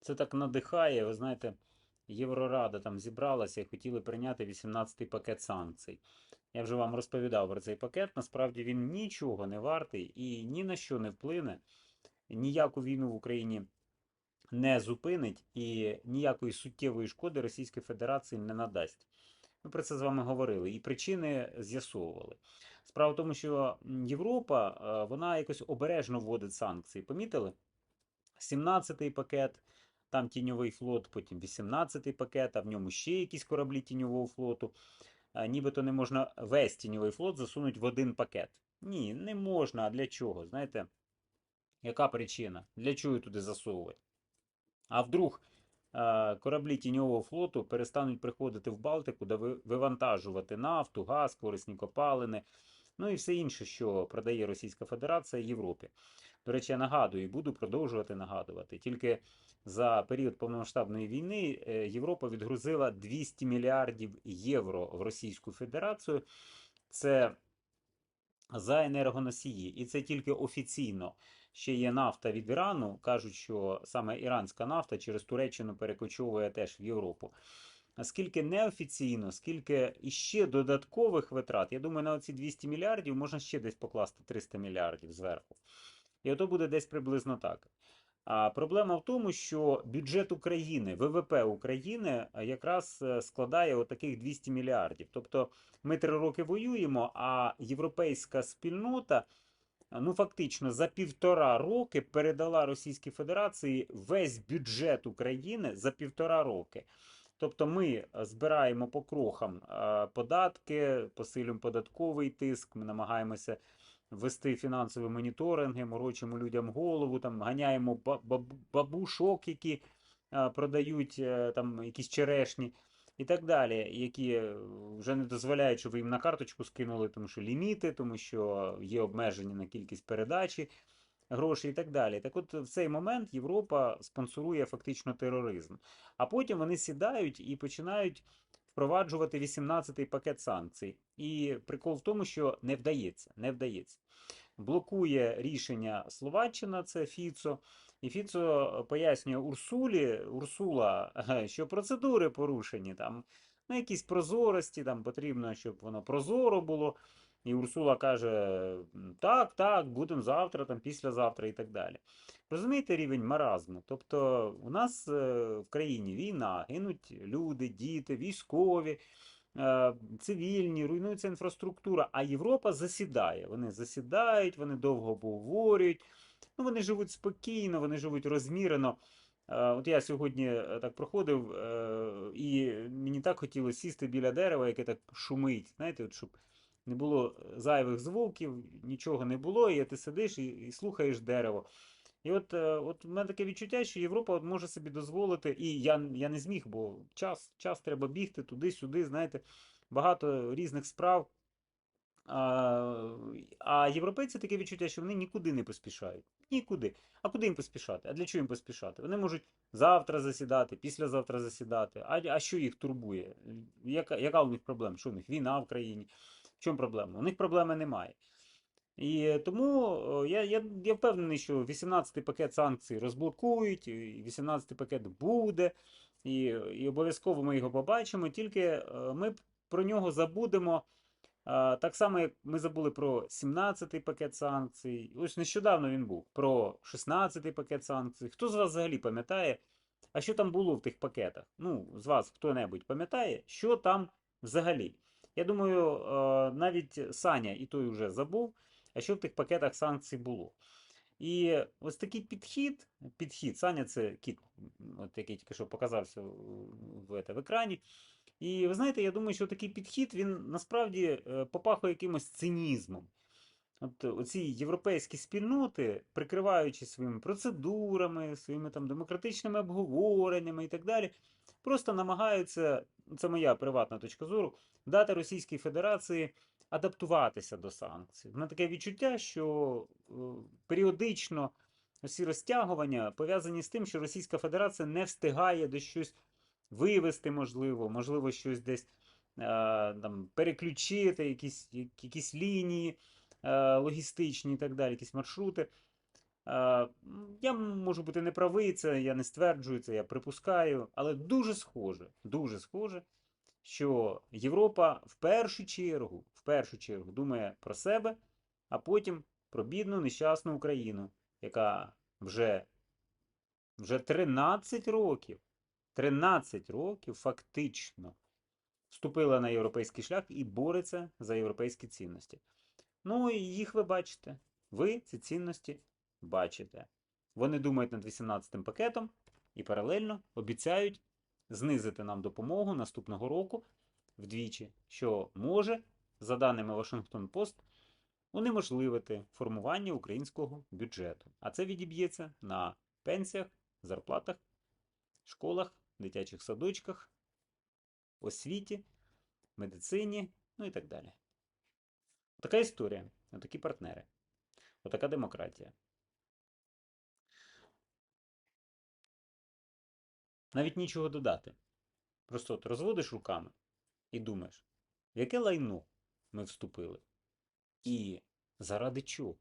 Це так надихає. Ви знаєте, Єврорада там зібралася і хотіли прийняти 18-й пакет санкцій. Я вже вам розповідав про цей пакет. Насправді він нічого не вартий і ні на що не вплине. Ніяку війну в Україні не зупинить і ніякої суттєвої шкоди Російській Федерації не надасть. Ми про це з вами говорили і причини з'ясовували. Справа в тому, що Європа е, вона якось обережно вводить санкції. Помітили? 17-й пакет, там тіньовий флот, потім 18-й пакет, а в ньому ще якісь кораблі тіньового флоту. Нібито не можна весь тіньовий флот засунути в один пакет. Ні, не можна. А для чого? Знаєте, яка причина? Для чого туди засовувати? А вдруг кораблі тіньового флоту перестануть приходити в Балтику, де вивантажувати нафту, газ, корисні копалини, ну і все інше, що продає Російська Федерація Європі. До речі, я нагадую і буду продовжувати нагадувати. Тільки за період повномасштабної війни е, Європа відгрузила 200 мільярдів євро в Російську Федерацію. Це за енергоносії, і це тільки офіційно. Ще є нафта від Ірану. Кажуть, що саме іранська нафта через Туреччину перекочовує теж в Європу. А Скільки неофіційно, скільки іще додаткових витрат, я думаю, на оці 200 мільярдів можна ще десь покласти 300 мільярдів зверху. І ото буде десь приблизно так. А проблема в тому, що бюджет України, ВВП України якраз е, складає отаких 200 мільярдів. Тобто ми три роки воюємо, а європейська спільнота ну фактично за півтора роки передала Російській Федерації весь бюджет України за півтора роки. Тобто ми е, збираємо по крохам е, податки, посилюємо податковий тиск, ми намагаємося вести фінансові моніторинги, морочимо людям голову, там ганяємо бабушок, які е, продають е, там якісь черешні. І так далі, які е, вже не дозволяють, щоб їм на карточку скинули, тому що ліміти, тому що є обмеження на кількість передачі грошей і так далі. Так от в цей момент Європа спонсорує фактично тероризм. А потім вони сідають і починають впроваджувати 18-й пакет санкцій. І прикол в тому, що не вдається, не вдається. Блокує рішення Словаччина, це Фіцо. І Фіцо пояснює Урсулі, Урсула, е, що процедури порушені, там на якісь прозорості, там потрібно, щоб воно прозоро було. І Урсула каже: так, так, будемо завтра, там, післязавтра і так далі. Розумієте рівень маразму? Тобто у нас е, в країні війна, гинуть люди, діти, військові, е, цивільні, руйнується інфраструктура, а Європа засідає. Вони засідають, вони довго обговорюють. Ну, вони живуть спокійно, вони живуть розмірено. Е, От я сьогодні е, так проходив, і мені так хотілося сісти біля дерева, яке так шумить, знаєте, от щоб не було зайвих звуків, нічого не було, і ти сидиш і, і слухаєш дерево. І от, е, от в мене таке відчуття, що Європа от може собі дозволити, і я, я не зміг, бо час, час треба бігти туди-сюди, знаєте, багато різних справ. А, а європейці таке відчуття, що вони нікуди не поспішають. Нікуди. А куди їм поспішати? А для чого їм поспішати? Вони можуть завтра засідати, післязавтра засідати. А, а що їх турбує? Яка, яка у них проблема? Що у них війна в країні? В чому проблема? У них проблеми немає. І тому я, я, я впевнений, що 18-й пакет санкцій розблокують, і 18-й пакет буде, і, і обов'язково ми його побачимо, тільки е, ми про нього забудемо. Так само, як ми забули про 17-й пакет санкцій. Ось нещодавно він був про 16-й пакет санкцій. Хто з вас взагалі пам'ятає, а що там було в тих пакетах? Ну, з вас хто-небудь пам'ятає, що там взагалі? Я думаю, е, навіть Саня і той вже забув, а що в тих пакетах санкцій було. І ось такий підхід, підхід, Саня це кіт, от який тільки що показався в, в, в екрані. І ви знаєте, я думаю, що такий підхід він насправді е, попахує якимось цинізмом. От оці європейські спільноти, прикриваючи своїми процедурами, своїми там демократичними обговореннями і так далі, просто намагаються, це моя приватна точка зору, дати Російській Федерації адаптуватися до санкцій. У мене таке відчуття, що е, періодично ці розтягування пов'язані з тим, що Російська Федерація не встигає до щось вивести, можливо, можливо, щось десь е, там, переключити, якісь, якісь лінії е, логістичні і так далі, якісь маршрути. Е, Я можу бути неправий, це я не стверджую, це я припускаю, але дуже схоже, дуже схоже, що Європа в першу чергу, в першу чергу думає про себе, а потім про бідну нещасну Україну, яка вже, вже 13 років, 13 років фактично вступила на європейський шлях і бореться за європейські цінності. Ну і їх ви бачите. Ви ці цінності бачите. Вони думають над 18-м пакетом і паралельно обіцяють знизити нам допомогу наступного року вдвічі, що може, за даними Washington Post, унеможливити формування українського бюджету. А це відіб'ється на пенсіях, зарплатах, школах, дитячих садочках, освіті, медицині, ну і так далі. Така історія, отакі партнери, отака демократія. Навіть нічого додати. Просто от розводиш руками і думаєш, в яке лайно ми вступили? І заради чого?